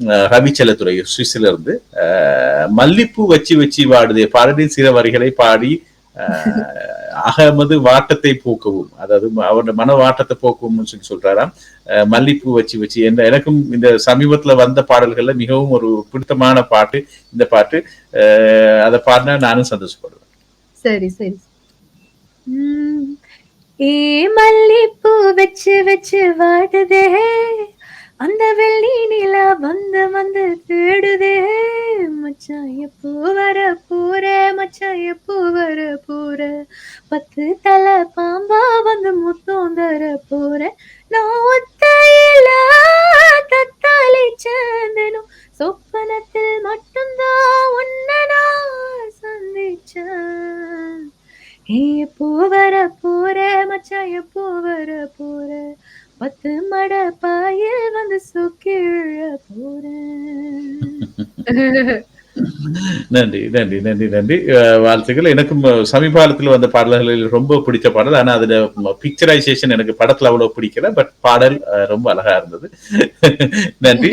அஹ், ரவிச்சலத்துறை சுவிஸ்ல இருந்து மல்லிப்பூ வச்சு வச்சு வாடுதே பாடலின் சில வரிகளை பாடி அகமது வாட்டத்தை போக்கவும் அதாவது அவரோட மன வாட்டத்தை போக்கவும் சொல்லி சொல்றாராம். மல்லிப்பூ வச்சு வச்சு என்ன எனக்கும் இந்த சமீபத்துல வந்த பாடல்கள்ல மிகவும் ஒரு பிடித்தமான பாட்டு இந்த பாட்டு. அதை பாடினா நானும் சந்தோஷப்படுவேன். சரி சரி. ஏ மல்லிப்பூ வச்சு வச்சு வாடுதே அந்த வெள்ளி நிலா வந்து வந்து தேடுதே. மச்சான் எப்போ வர போற மச்சான் எப்போ வர போற பத்து தலை பாம்பா வந்து முத்தம் தர போற நான் ஒத்தையில தத்தாளி சேர்ந்தனும் சொப்பனத்தில் மட்டும்தான் உன்னை நான் சந்திச்சேன். ஏ எப்போ வர போற பத்து மட பாயில் வந்து சொக்கிழ போறேன் நன்றி நன்றி நன்றி நன்றி. வாழ்த்துக்கள். எனக்கும் சமீபாலத்தில் வந்த பாடல்களில் ரொம்ப பிடிச்ச பாடல். ஆனா அதுல பிக்சரைசேஷன் எனக்கு படத்துல அவ்வளவு பிடிக்கல. பட் பாடல் ரொம்ப அழகா இருந்தது. நன்றி.